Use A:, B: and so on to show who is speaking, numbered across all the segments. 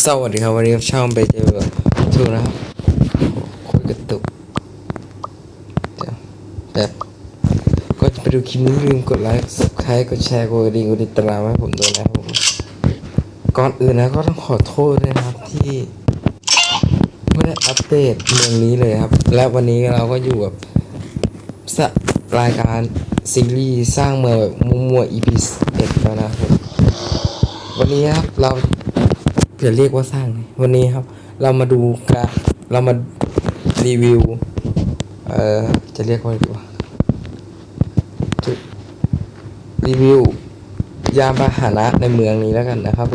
A: สวัสดีครับวันนี้ช่องไปเจอถูกนะครับคตรกระตุกแบบก็จะไปดูคลิปนี้ลืมกดไลค์ subscribe กดแชร์กดดิ่งกดติดตามให้ผมด้วยนะครับผมก่อนอื่นนะก็ต้องขอโทษนะครับที่ไม่ได้อัปเดตเมืองนี้เลยครับ และวันนี้เราก็อยู่กับสรายการซีรีส์สร้างเมืองแบบมัวๆ EP 1แล้วนะครับวันนี้ครับเรา จะเรียกว่าสร้างวันนี้ครับ เรามาดูการเรามารีวิว เอ่อ จะเรียกว่าอะไรดีวะรีวิวยานพาหนะในเมืองนี้แล้วกันนะครับ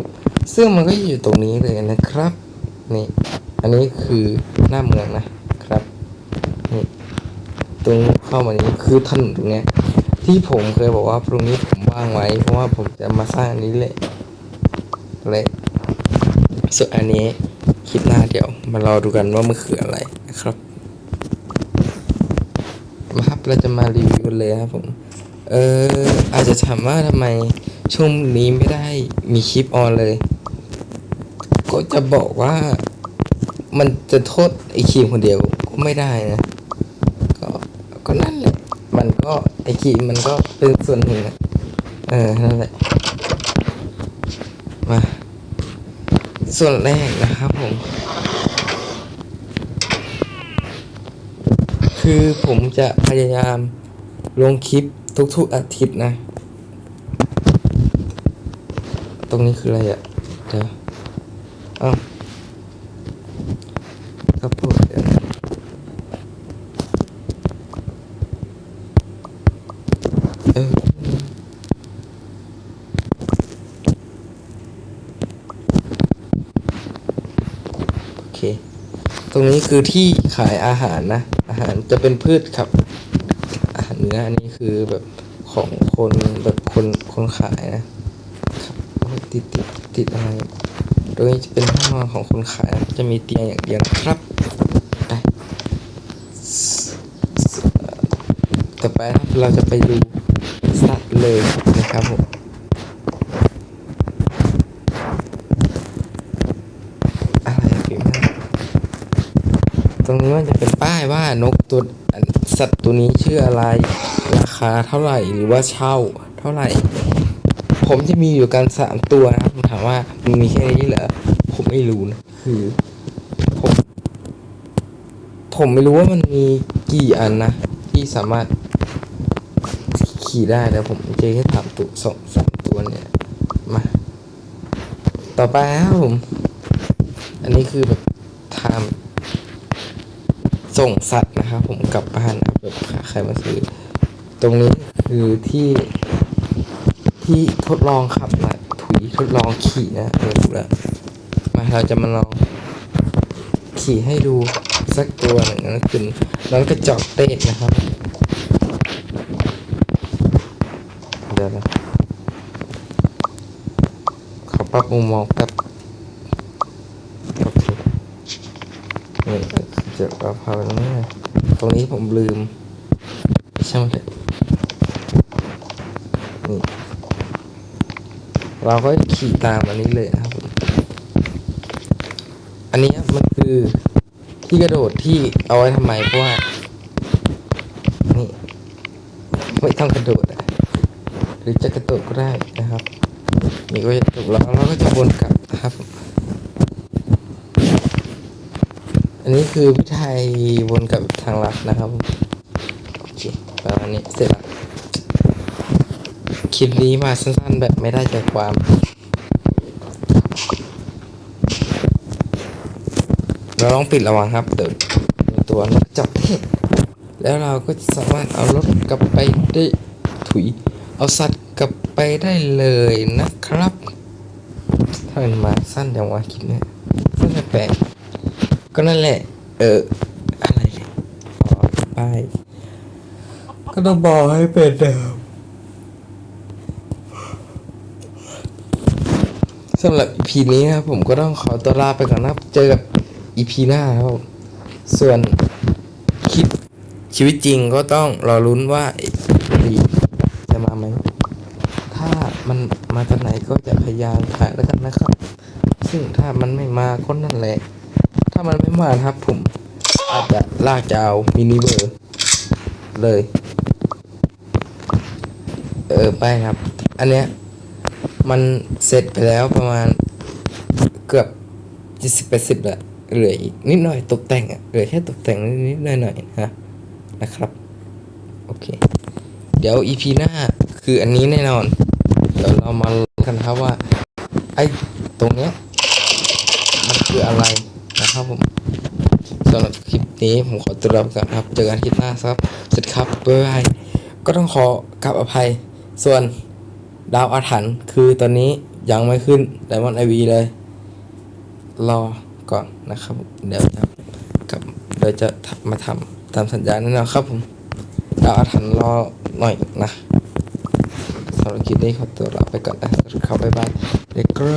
A: ซึ่งมันก็อยู่ตรงนี้เลยนะครับ นี่ อันนี้คือหน้าเมืองนะครับ นี่ ตรงเข้ามานี้คือถนนตรงเนี้ย ที่ผมเคยบอกว่าตรงนี้ผมว่างไว้ เพราะว่าผมจะมาสร้างอันนี้แหละเลย ส่วนอันนี้คลิปหน้าเดี๋ยวมารอดูกันว่ามันคืออะไรนะครับมาครับเราจะมารีวิวกันเลยครับผมเอออาจจะถามว่าทำไมช่วงนี้ไม่ได้มีคลิปออนเลย ก็จะบอกว่ามันจะโทษไอครีมคนเดียวก็ไม่ได้นะ ก็ก็นั่นแหละ มันก็ไอครีมมันก็เป็นส่วนหนึ่งอะเออนั่นแหละ มา ส่วนแรกนะครับผม คือผมจะพยายามลงคลิปทุกๆอาทิตย์นะ ตรงนี้คืออะไรอะ่ะเดี๋ยวเอ้าครับผมเดี๋ยวนะเออเค ต รงนี้คือที่ขายอาหารนะ อาหารจะเป็นพืชครับ อาหารเนื้ออันนี้คือแบบของคนแบบคนคนขายนะครับติดติดติดอะไรตรงนี้จะเป็นห้องนอนของคนขายนะจะมีเตียงอย่างเดียวครับไปต่อไปเราจะไปดูสัตว์เลยนะครับผม อะไรอะพี่มากตรงนี้ มันจะเป็นป้ายว่านกตัวอันสัตว์ตัวนี้ชื่ออะไร ราคาเท่าไหร่หรือว่าเช่าเท่าไหร่ ผมจะมีอยู่กันสามตัวนะครับผมถามว่ามันมีแค่นี้เหรอผมไม่รู้นะคือผมผมไม่รู้ว่ามันมีกี่อันนะที่สามารถขี่ได้แต่ผมเจอแค่สามตัวสองสามตัวเนี่ยมาต่อไปครับผม อันนี้คือแบบทำ ส่งสัตว์นะครับผมกลับบ้านนะครับแบบใครมาซื้อ ตรงนี้คือที่ที่ทดลองขับนะถุยทดลองขี่นะเออถูกแล้วมาเราจะมาลองขี่ให้ดูสักตัวหนึ่งนะคือน้องกระจอกเต้นนะครับเดี๋ยวนะขอปรับมุมมองแป๊บ โอเคนี่ จะเอาพาไปตรงนี้ตรงนี้ผมลืมช่างมันเถอะนี่เราก็ขี่ตามอันนี้เลยนะครับอันนี้มันคือที่กระโดดที่เอาไว้ทำไมเพราะว่านี่ไม่ต้องกระโดดอะหรือจะกระโดดก็ได้นะครับนี่ก็จะจบแล้วเราก็จะวนกลับนะครับ อันนี้ คือพิธีวนกับทางลัดนะครับโอเคประมาณนี้เสร็จแล้วคลิปนี้มาสั้นๆแบบไม่ได้ใจความเราต้องปิดระวังครับเดี๋ยวมีตัวนกจับเทศแล้วเราก็สามารถเอารถกลับไปได้ถุย เอาสัตว์กลับไปได้เลยนะครับถ้าเป็นมาสั้นอย่างว่าคลิปเนี้ยสั้นแปลกก็นั่นแหละ เออ อะไรเนี่ยอ๋อป้ายก็ต้องบอกให้เป็นเดิมสำหรับ EP นี้นะครับผมก็ต้องขอตัวลาไปก่อนนะครับ เจอกับ EP หน้าครับผมส่วนคลิปชีวิตจริงก็ต้องรอลุ้นว่าดีจะมาไหม ถ้ามันมาจากไหนก็จะพยายามถ่ายแล้วกันนะครับ ซึ่งถ้ามันไม่มาคนนั่นแหละถ้า มันไม่มาครับ ผม อาจจะลากจะเอามินิเวอร์เลย เออไปครับ อันเนี้ยมันเสร็จไปแล้วประมาณเกือบยี่สิบแปดสิบละเหลืออีกนิดหน่อยตกแต่งอะเหลือแค่ตกแต่งนิดหน่อยๆนะ นะครับ โอเค เดี๋ยว EP หน้าคืออันนี้แน่นอน เดี๋ยวเรามากันครับว่า ไอ้ตรงเนี้ยมันคืออะไร ผมสำหรับคลิปนี้ผมขอตัวลาไปก่อนครับ เจอกันคลิปหน้าครับสวัสดีครับบ๊ายบายก็ต้องขอกลับอภัย ส่วนดาวอาถรรพ์คือตอนนี้ยังไม่ขึ้นไดมอนด์ไอวีเลย รอก่อนนะครับ เดี๋ยวจะกับเดี๋ยวจะมาทำตามสัญญาแน่นอนครับผมดาวอาถรรพ์รอหน่อยนะสำหรับคลิปนี้ขอตัวลาไปก่อนนะสวัสดีครับบ๊ายบายเด็กโกร